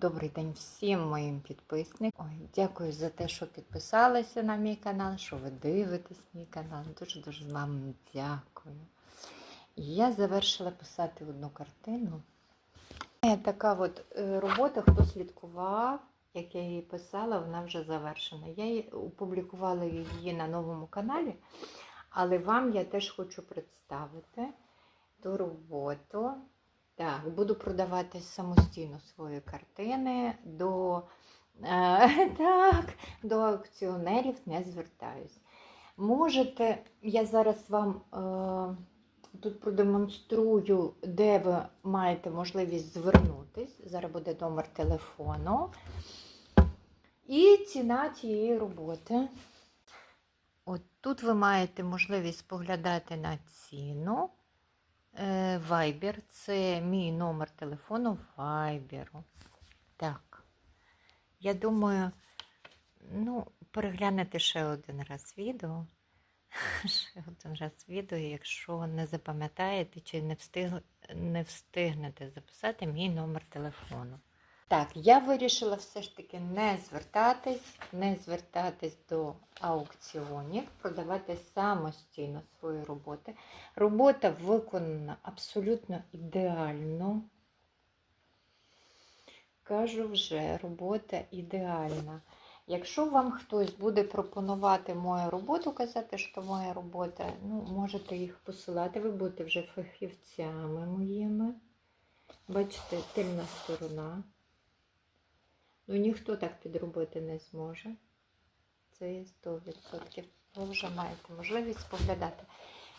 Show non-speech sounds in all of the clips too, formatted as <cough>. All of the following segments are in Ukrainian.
Добрий день всім моїм підписникам. Ой, дякую за те, що підписалися на мій канал, що ви дивитесь мій канал. Дуже-дуже вам дякую. І я завершила писати одну картину. Така от е, робота, хто слідкував, як я її писала, вона вже завершена. Я її опублікувала її на новому каналі, але вам я теж хочу представити ту роботу. Так, буду продавати самостійно свої картини до, е, <laughs> так, до аукціонерів не звертаюсь. Можете, я зараз вам е, тут продемонструю, де ви маєте можливість звернутись. Зараз буде номер телефону. І ціна цієї роботи. От тут ви маєте можливість споглядати на ціну. Е, Viber це мій номер телефону Viber. Так. Я думаю, ну, переглянете ще один раз відео. <laughs> Ще один раз відео, якщо не запам'ятаєте чи не, встиг, не встигнете записати мій номер телефону. Так, я вирішила все ж таки не звертатись, не звертатись до аукціонів, продавати самостійно свої роботи. Робота виконана абсолютно ідеально. Кажу вже, робота ідеальна. Якщо вам хтось буде пропонувати мою роботу, казати, що моя робота, ну, можете їх посилати, ви будете вже фахівцями моїми. Бачите, тильна сторона. Ну, ніхто так підробити не зможе. Це є 100%. Ви вже маєте можливість споглядати.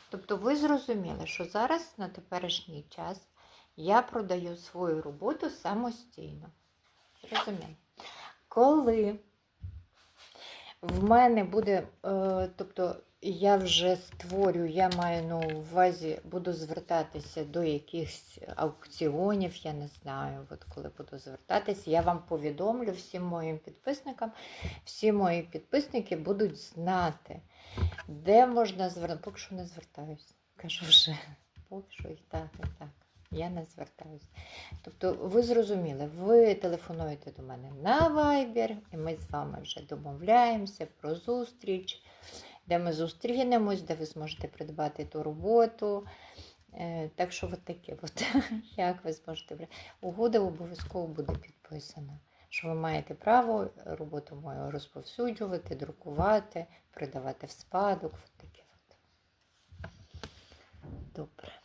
Тобто ви зрозуміли, що зараз на теперішній час я продаю свою роботу самостійно. Зрозуміло. Коли в мене буде, е, тобто я вже створю, я маю на увазі, буду звертатися до якихось аукціонів, я не знаю, от коли буду звертатися, я вам повідомлю всім моїм підписникам. Всі мої підписники будуть знати, де можна звернути. Поки що не звертаюся. Кажу вже, поки що і так, і так. Я не звертаюся. Тобто, ви зрозуміли, ви телефонуєте до мене на Viber, і ми з вами вже домовляємося про зустріч, де ми зустрінемось, де ви зможете придбати ту роботу. Е, Так що от таке, от, <laughs> як ви зможете. Угода обов'язково буде підписана. Що ви маєте право роботу мою розповсюджувати, друкувати, передавати в спадок. От таке от. Добре.